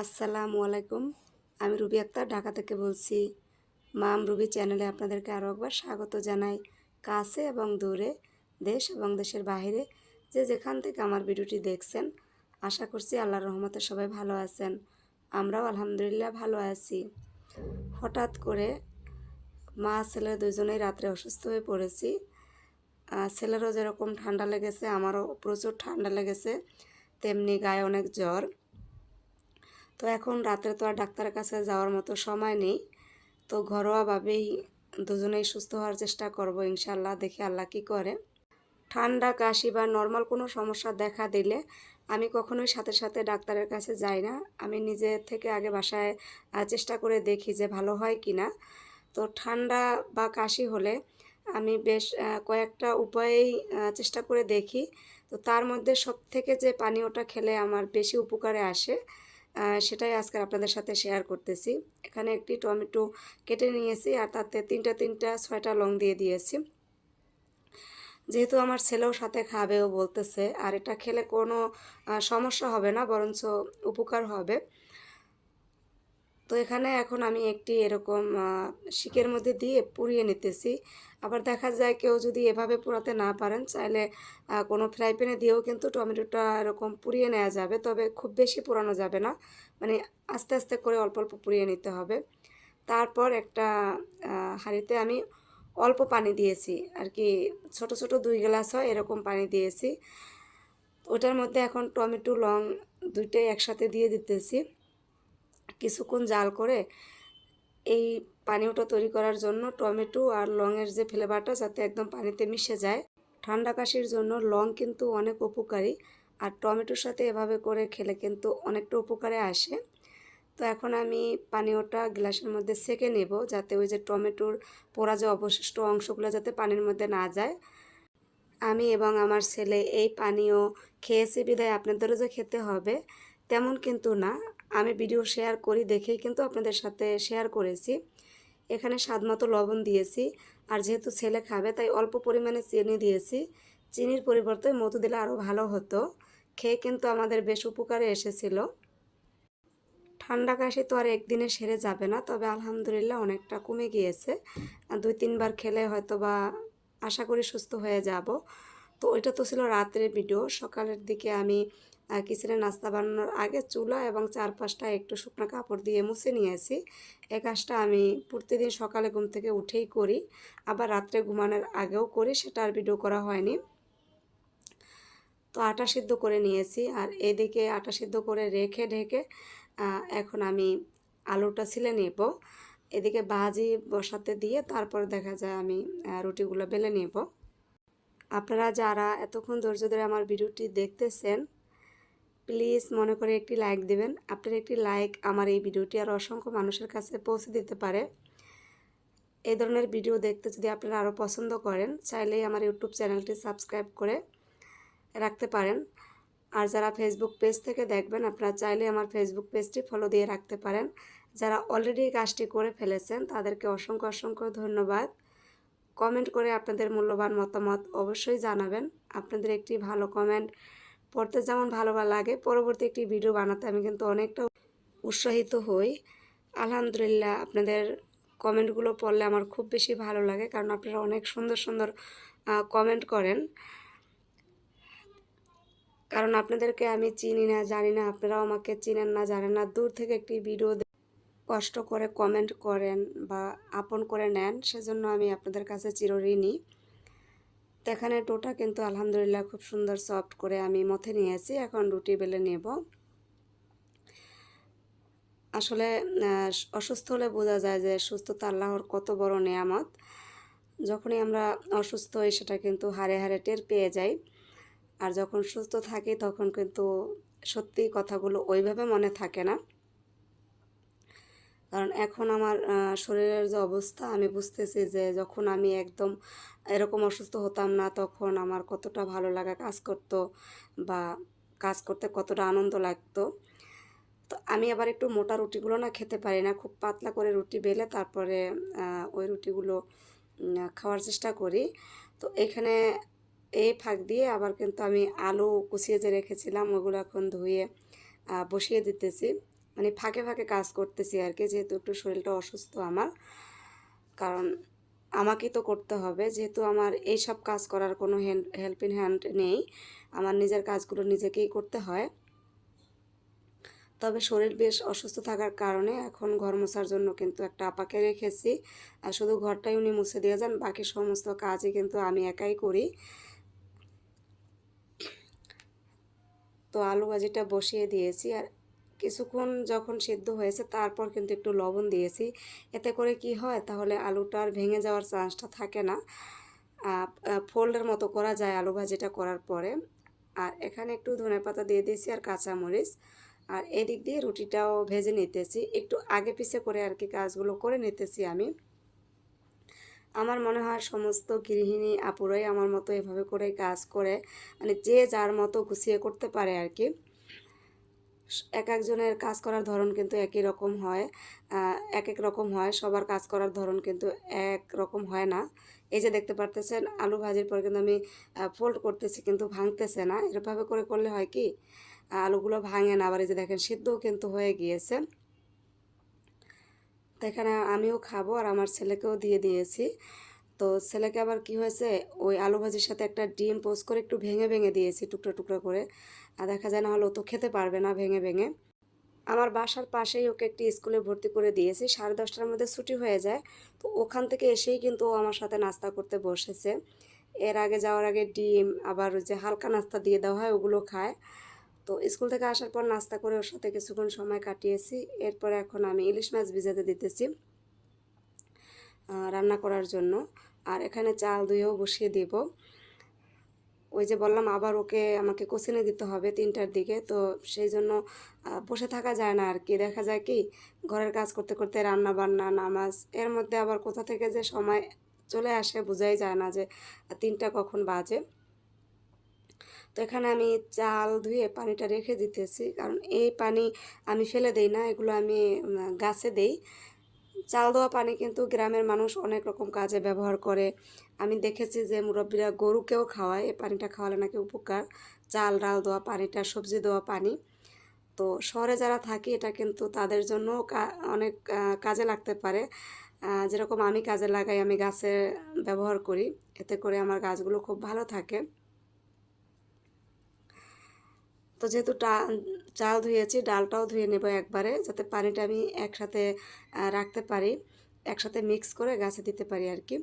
আসসালামু আলাইকুম। আমি রুবি আক্তার, ঢাকা থেকে বলছি। মাম, রুবি চ্যানেলে আপনাদেরকে আরও একবার স্বাগত জানাই। কাছে এবং দূরে, দেশ এবং দেশের বাইরে যে যেখান থেকে আমার ভিডিওটি দেখছেন, আশা করছি আল্লাহর রহমতে সবাই ভালো আছেন। আমরাও আলহামদুলিল্লাহ ভালো আছি। হঠাৎ করে মা, ছেলে দুজনেই রাত্রে অসুস্থ হয়ে পড়েছি। ছেলেরও যেরকম ঠান্ডা লেগেছে, আমারও প্রচুর ঠান্ডা লেগেছে, তেমনি গায়ে অনেক জ্বর। তো এখন রাত্রে তো আর ডাক্তারের কাছে যাওয়ার মতো সময় নেই। তো ঘরোয়াভাবেই দুজনেই সুস্থ হওয়ার চেষ্টা করব ইনশাল্লাহ দেখি আল্লাহ কি করে। ঠান্ডা, কাশি বা নর্মাল কোনো সমস্যা দেখা দিলে আমি কখনোই সাথে সাথে ডাক্তারের কাছে যাই না। আমি নিজে থেকে আগে বাসায় চেষ্টা করে দেখি যে ভালো হয় কি না। তো ঠান্ডা বা কাশি হলে আমি বেশ কয়েকটা উপায়েই চেষ্টা করে দেখি। তো তার মধ্যে সব থেকে যে পানীয়টা খেলে আমার বেশি উপকারে আসে সেটাই আজকে আপনাদের সাথে শেয়ার করতেছি। এখানে একটি টমেটো কেটে নিয়েছি আর তাতে তিনটা তিনটা ছয়টা লং দিয়ে দিয়েছি। যেহেতু আমার ছেলেও সাথে খাবেও বলতেছে, আর এটা খেলে কোনো সমস্যা হবে না, বরঞ্চ উপকার হবে। তো এখানে এখন আমি একটি এরকম শিকের মধ্যে দিয়ে পুড়িয়ে নিতেছি। আবার দেখা যায় কেউ যদি এভাবে পোড়াতে না পারেন, চাইলে কোনো ফ্রাই প্যানে দিয়েও কিন্তু টমেটোটা এরকম পুড়িয়ে নেওয়া যাবে। তবে খুব বেশি পোড়ানো যাবে না। মানে আস্তে আস্তে করে অল্প অল্প পুড়িয়ে নিতে হবে। তারপর একটা হাঁড়িতে আমি অল্প পানি দিয়েছি। আর কি ছোট ছোট দুই গ্লাস হয় এরকম পানি দিয়েছি। ওটার মধ্যে এখন টমেটো, লং দুইটাই একসাথে দিয়ে দিতেছি। কিছুক্ষণ জাল করে এই পানীয়টা তৈরি করার জন্য টমেটো আর লংয়ের যে ফ্লেভারটা, যাতে একদম পানিতে মিশে যায়। ঠান্ডা কাশির জন্য লং কিন্তু অনেক উপকারী, আর টমেটোর সাথে এভাবে করে খেলে কিন্তু অনেকটা উপকারে আসে। তো এখন আমি পানীয়টা গ্লাসের মধ্যে সেকে নেব, যাতে ওই যে টমেটোর পোড়া যে অবশিষ্ট অংশগুলো যাতে পানির মধ্যে না যায়। আমি এবং আমার ছেলে এই পানীয় খেয়েছি বিদায়। আপনাদেরও যে খেতে হবে, তেমন কিন্তু না। আমি ভিডিও শেয়ার করি দেখেই কিন্তু আপনাদের সাথে শেয়ার করেছি। এখানে স্বাদ মতো লবণ দিয়েছি। আর যেহেতু ছেলে খাবে, তাই অল্প পরিমাণে চিনি দিয়েছি। চিনির পরিবর্তে মধু দিলে আরও ভালো হতো। খেয়ে কিন্তু আমাদের বেশ উপকারে এসেছিল। ঠান্ডা কাশি তো আর একদিনে সেরে যাবে না, তবে আলহামদুলিল্লাহ অনেকটা কমে গিয়েছে। দুই তিনবার খেলে হয়তো বা আশা করি সুস্থ হয়ে যাব। তো ওইটা তো ছিল রাত্রের ভিডিও। সকালের দিকে আমি কিচেনে নাস্তা বানানোর আগে চুলা এবং চারপাশটা একটু শুকনো কাপড় দিয়ে মুছে নিয়েছি। এ কাজটা আমি প্রতিদিন সকালে ঘুম থেকে উঠেই করি, আবার রাত্রে ঘুমানোর আগেও করি, সেটা আর ভিডিও করা হয়নি। তো আটা সিদ্ধ করে নিয়েছি আর এদিকে আটা সিদ্ধ করে রেখে ঢেকে এখন আমি আলুটা ছিলে নেব। এদিকে ভাজি বসাতে দিয়ে তারপর দেখা যায় আমি রুটিগুলো বেলে নেব। আপনারা যারা এতক্ষণ ধৈর্য ধরে আমার ভিডিওটি দেখতেছেন প্লিজ মনে করে একটি লাইক দেবেন। আপনার একটি লাইক আমার এই ভিডিওটি আর অসংখ্য মানুষের কাছে পৌঁছে দিতে পারে। এই ধরনের ভিডিও দেখতে যদি আপনারা আরও পছন্দ করেন, চাইলেই আমার ইউটিউব চ্যানেলটি সাবস্ক্রাইব করে রাখতে পারেন। আর যারা ফেসবুক পেজ থেকে দেখবেন, আপনারা চাইলে আমার ফেসবুক পেজটি ফলো দিয়ে রাখতে পারেন। যারা অলরেডি কাজটি করে ফেলেছেন, তাদেরকে অসংখ্য অসংখ্য ধন্যবাদ। কমেন্ট করে আপনাদের মূল্যবান মতামত অবশ্যই জানাবেন। আপনাদের একটি ভালো কমেন্ট পড়তে যেমন ভালো লাগে, পরবর্তী একটি ভিডিও বানাতে আমি কিন্তু অনেকটা উৎসাহিত হই। আলহামদুলিল্লাহ, আপনাদের কমেন্টগুলো পড়লে আমার খুব বেশি ভালো লাগে কারণ আপনারা অনেক সুন্দর সুন্দর কমেন্ট করেন। কারণ আপনাদেরকে আমি চিনি না, জানি না, আপনারাও আমাকে চিনেন না, জানেন না, দূর থেকে একটি ভিডিও কষ্ট করে কমেন্ট করেন বা আপন করে নেন, সেজন্য আমি আপনাদের কাছে চিরঋণী তো এখানে টোটা কিন্তু আলহামদুলিল্লাহ খুব সুন্দর সফট করে আমি মথে নিয়েছি, এখন রুটি বেলে নেব। আসলে অসুস্থ হলে বোঝা যায় যে সুস্থতা আল্লাহর কত বড় নেয়ামত। যখনই আমরা অসুস্থ হই, সেটা কিন্তু হারে হারে টের পেয়ে যাই। আর যখন সুস্থ থাকি, তখন কিন্তু সত্যি কথাগুলো ওইভাবে মনে থাকে না। কারণ এখন আমার শরীরের যে অবস্থা, আমি বুঝতেছি যে যখন আমি একদম এরকম অসুস্থ হতাম না, তখন আমার কতটা ভালো লাগা কাজ করতো বা কাজ করতে কতটা আনন্দ লাগতো। তো আমি আবার একটু মোটা রুটিগুলো না খেতে পারি না, খুব পাতলা করে রুটি বেলে তারপরে ওই রুটিগুলো খাওয়ার চেষ্টা করি। তো এখানে এই ফাঁক দিয়ে আবার কিন্তু আমি আলু কুচিয়ে যে রেখেছিলাম, ওগুলো এখন ধুয়ে বসিয়ে দিতেছি। মানে ফাঁকে ফাঁকে কাজ করতেছি আর কি, যেহেতু একটু শরীরটা অসুস্থ আমার। কারণ আমাকেই তো করতে হবে, যেহেতু আমার এই সব কাজ করার কোনো হেল্প হেল্পিং হ্যান্ড নেই। আমার নিজের কাজগুলো নিজেকেই করতে হয়। তবে শরীর বেশ অসুস্থ থাকার কারণে এখন ঘর মোছার জন্য কিন্তু একটা আপাকে রেখেছি। আর শুধু ঘরটাই উনি মুছে দিয়ে যান, বাকি সমস্ত কাজই কিন্তু আমি একাই করি। তো আলু ভাজিটা বসিয়ে দিয়েছি আর কিছুক্ষণ যখন সেদ্ধ হয়েছে, তারপর কিন্তু একটু লবণ দিয়েছি। এতে করে কি হয়, তাহলে আলুটা আর ভেঙে যাওয়ার চান্সটা থাকে না। ফোল্ডের মতো করা যায় আলু ভাজিটা করার পরে। আর এখানে একটু ধনে পাতা দিয়ে দিয়েছি আর কাঁচামরিচ। আর এদিক দিয়ে রুটিটাও ভেজে নিতেছি। একটু আগে পিছে করে আর কি কাজগুলো করে নিতেছি আমি। আমার মনে হয় সমস্ত গৃহিণী আপুরাই আমার মতো এভাবে করে কাজ করে মানে যে যার মতো গুছিয়ে করতে পারে আর কি। এক একজনের কাজ করার ধরন কিন্তু একই রকম হয়। এক এক রকম হয়, সবার কাজ করার ধরন কিন্তু এক রকম হয় না। এই যে দেখতে পারতেছেন, আলু ভাজির পর কিন্তু আমি ফোল্ড করতেছি কিন্তু ভাঙতেছে না। এরভাবে করে করলে হয় কি আলুগুলো ভাঙে না। আবার এই যে দেখেন, সিদ্ধও কিন্তু হয়ে গিয়েছে। তো এখানে আমিও খাব আর আমার ছেলেকেও দিয়ে দিয়েছি। তো ছেলেকে আবার কি হয়েছে, ওই আলু ভাজির সাথে একটা ডিম পোস্ট করে একটু ভেঙে ভেঙে দিয়েছি টুকরো টুকরো করে। আর দেখা যায় না হলে ও তো খেতে পারবে না ভেঙে ভেঙে। আমার বাসার পাশেই ওকে একটি স্কুলে ভর্তি করে দিয়েছি, সাড়ে দশটার মধ্যে ছুটি হয়ে যায়। তো ওখান থেকে এসেই কিন্তু ও আমার সাথে নাস্তা করতে বসেছে। এর আগে যাওয়ার আগে ডিম, আবার যে হালকা নাস্তা দিয়ে দেওয়া হয়, ওগুলো খায়। তো স্কুল থেকে আসার পর নাস্তা করে ওর সাথে কিছুক্ষণ সময় কাটিয়েছি। এরপরে এখন আমি ইলিশ মাছ ভিজাতে দিতেছি রান্না করার জন্য। আর এখানে চাল ধুয়েও বসিয়ে দিব। ওই যে বললাম আবার ওকে আমাকে কোচিনে দিতে হবে তিনটার দিকে, তো সেই জন্য বসে থাকা যায় না আর কি। দেখা যায় কি, ঘরের কাজ করতে করতে রান্না বান্না নামাজ, এর মধ্যে আবার কোথা থেকে যে সময় চলে আসে বোঝাই যায় না যে তিনটা কখন বাজে। তো এখানে আমি চাল ধুয়ে পানিটা রেখে দিতেছি, কারণ এই পানি আমি ফেলে দেই না, এগুলো আমি গাছে দেই। চাল দেওয়া পানি কিন্তু গ্রামের মানুষ অনেক রকম কাজে ব্যবহার করে। আমি দেখেছি যে মুরব্বীরা গরুকেও খাওয়ায়, এই পানিটা খাওয়ালে নাকি উপকার। চাল, ডাল দেওয়া পানিটা, সবজি দেওয়া পানি। তো শহরে যারা থাকি, এটা কিন্তু তাদের জন্য অনেক কাজে লাগতে পারে। যেরকম আমি কাজে লাগাই, আমি গাছে ব্যবহার করি। এতে করে আমার গাছগুলো খুব ভালো থাকে। তো যেহেতু চাল ধুয়েছি, ডালটাও ধুয়ে নেব একবারে যাতে পানিটা আমি একসাথে রাখতে পারি, একসাথে মিক্স করে গাছে দিতে পারি আর কি।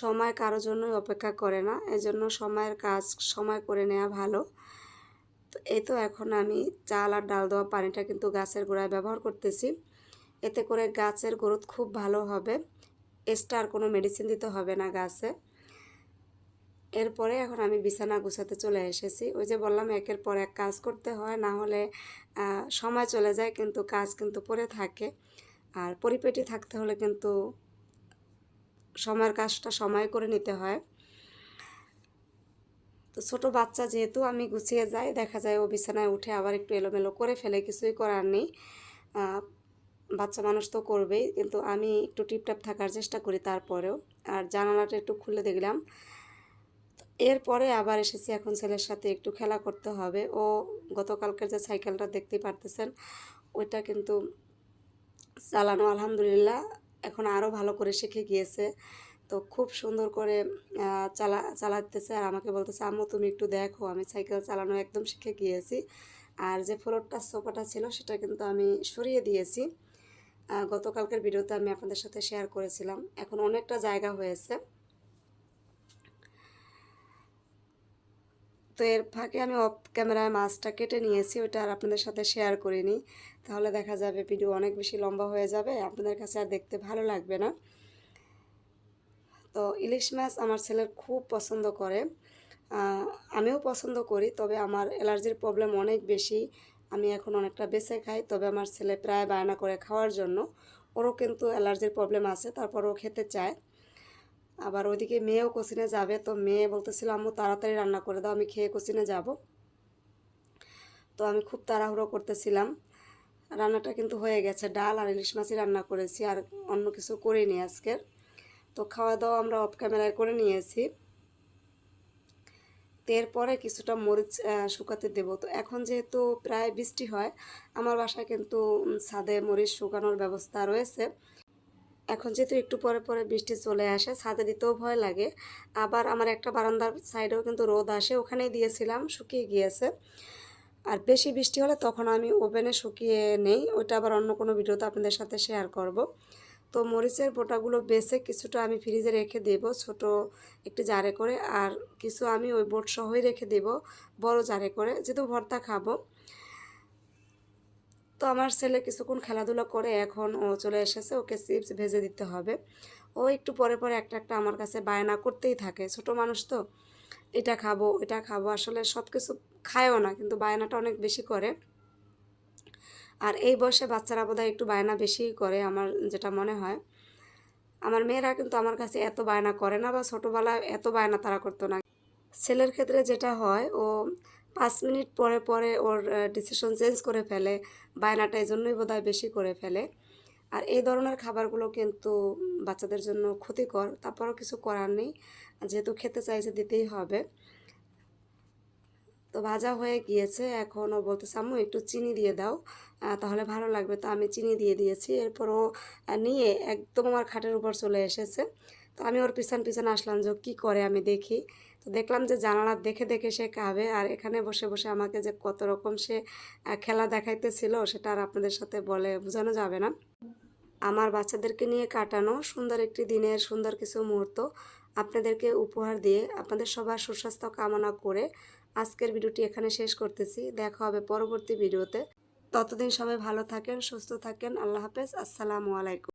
সময় কারও জন্যই অপেক্ষা করে না, এজন্য সময়ের কাজ, সময় করে নেওয়া ভালো। তো এই তো এখন আমি চাল আর ডাল দেওয়া পানিটা কিন্তু গাছের গোড়ায় ব্যবহার করতেছি। এতে করে গাছের গ্রোথ খুব ভালো হবে। এক্সট্রা আর কোনো মেডিসিন দিতে হবে না গাছে। এরপরে এখন আমি বিছানা গুছাতে চলে এসেছি। ওই যে বললাম, একের পর এক কাজ করতে হয়, না হলে সময় চলে যায়, কিন্তু কাজ কিন্তু পরে থাকে। আর পরিপেটি থাকতে হলে কিন্তু সময়ের কাজটা সময় করে নিতে হয়। তো ছোট বাচ্চা যেহেতু আমি গুছিয়ে যাই, দেখা যায় ও বিছানায় উঠে আবার একটু এলোমেলো করে ফেলে, কিছুই করার নেই। বাচ্চা মানুষ তো করবেই, কিন্তু আমি একটু টিপটাপ থাকার চেষ্টা করি তারপরেও। আর জানালাটা একটু খুলে দেখলাম এরপরে আবার এসেছি এখন ছেলের সাথে একটু খেলা করতে হবে। ও গতকালকের যে সাইকেলটা দেখতে পারতেছেন, ওইটা কিন্তু চালানো আলহামদুলিল্লাহ এখন আরও ভালো করে শিখে গিয়েছে। তো খুব সুন্দর করে চালা, চালাতেছে আর আমাকে বলতেছে, আম্মু, তুমি একটু দেখো, আমি সাইকেল চালানো একদম শিখে গিয়েছি। আর যে ফ্লোরটা, সোফাটা ছিল, সেটা কিন্তু আমি সরিয়ে দিয়েছি। গতকালকের ভিডিওতে আমি আপনাদের সাথে শেয়ার করেছিলাম। এখন অনেকটা জায়গা হয়েছে। তো এর ফাঁকে আমি অফ ক্যামেরায় মাছটা কেটে নিয়েছি ওটা আর আপনাদের সাথে শেয়ার করিনি। তাহলে দেখা যাবে ভিডিও অনেক বেশি লম্বা হয়ে যাবে, আপনাদের কাছে আর দেখতে ভালো লাগবে না। তো ইলিশ মাছ আমার ছেলের খুব পছন্দ করে। আমিও পছন্দ করি, তবে আমার অ্যালার্জির প্রবলেম অনেক বেশি। আমি এখন অনেকটা বেছে খাই, তবে আমার ছেলে প্রায় বায়না করে খাওয়ার জন্য। ওরও কিন্তু অ্যালার্জির প্রবলেম আছে, তারপর ও খেতে চায়। আবার ওইদিকে মেয়েও কোচিনে যাবে, তো মেয়ে বলতেছিল, আম্মু, তাড়াতাড়ি রান্না করে দাও, আমি খেয়ে কোচিনে যাব। তো আমি খুব তাড়াহুড়ো করতেছিলাম। রান্নাটা কিন্তু হয়ে গেছে, ডাল আর ইলিশ মাছই রান্না করেছি, আর অন্য কিছু করিনি আজকের তো খাওয়া দাওয়া আমরা অফ ক্যামেরায় করে নিয়েছি। এরপরে কিছুটা মরিচ শুকাতে দেব। তো এখন যেহেতু প্রায় বৃষ্টি হয়, আমার বাসায় কিন্তু ছাদে মরিচ শুকানোর ব্যবস্থা রয়েছে। এখন যেহেতু একটু পরে পরে বৃষ্টি চলে আসে, ছাদে দিতেও ভয় লাগে। আবার আমার একটা বারান্দার সাইডেও কিন্তু রোদ আসে, ওখানেই দিয়েছিলাম, শুকিয়ে গিয়েছে। আর বেশি বৃষ্টি হলে তখন আমি ওভেনে শুকিয়ে নেই ওটা আবার অন্য কোনো ভিডিওতে আপনাদের সাথে শেয়ার করব। তো মরিচের বোটাগুলো বেছে কিছুটা আমি ফ্রিজে রেখে দেব, ছোট একটি জারে করে, আর কিছু আমি ওই বোট সহই রেখে দেব, বড় জারে করে, যেহেতু ভর্তা খাব। তো আমার ছেলে কিছুক্ষণ খেলাধুলা করে এখন ও চলে এসেছে, ওকে চিপস ভেজে দিতে হবে। ও একটু পরে পরে একটা একটা আমার কাছে বায়না করতেই থাকে, ছোট মানুষ তো, এটা খাব এটা খাব, আসলে সব কিছু খায়ও না, কিন্তু বায়নাটা অনেক বেশি করে। আর এই বয়সে বাচ্চারা বোধহয় একটু বায়না বেশিই করে আমার যেটা মনে হয়। আমার মেয়েরা কিন্তু আমার কাছে এত বায়না করে না বা ছোটোবেলায় এত বায়না তারা করতো না। ছেলের ক্ষেত্রে যেটা হয়, ও পাঁচ মিনিট পরে পরে ওর ডিসিশন চেঞ্জ করে ফেলে, বায়নাটা এই জন্যই বোধহয় বেশি করে ফেলে। আর এই ধরনের খাবারগুলো কিন্তু বাচ্চাদের জন্য ক্ষতিকর, তারপরেও কিছু করার নেই। যেহেতু খেতে চাইছে দিতেই হবে। তো ভাজা হয়ে গিয়েছে, এখন ও বলতেছে, আম্মু, একটু চিনি দিয়ে দাও তাহলে ভালো লাগবে। তো আমি চিনি দিয়ে দিয়েছি, এরপর ও নিয়ে একদম আমার খাটের উপর চলে এসেছে। তো আমি ওর পিছন পিছন আসলাম যে কী করে আমি দেখি। তো দেখলাম যে জানালা দেখে দেখে সে খাবে আর এখানে বসে বসে আমাকে যে কত রকম সে খেলা দেখাইতেছিল সেটা আর আপনাদের সাথে বলে বোঝানো যাবে না। আমার বাচ্চাদেরকে নিয়ে কাটানো সুন্দর একটি দিনের সুন্দর কিছু মুহূর্ত আপনাদেরকে উপহার দিয়ে আপনাদের সবার সুস্বাস্থ্য কামনা করে আজকের ভিডিওটি এখানে শেষ করতেছি। দেখা হবে পরবর্তী ভিডিওতে। ততদিন সবাই ভালো থাকেন, সুস্থ থাকেন। আল্লাহ হাফেজ। আসসালামু আলাইকুম।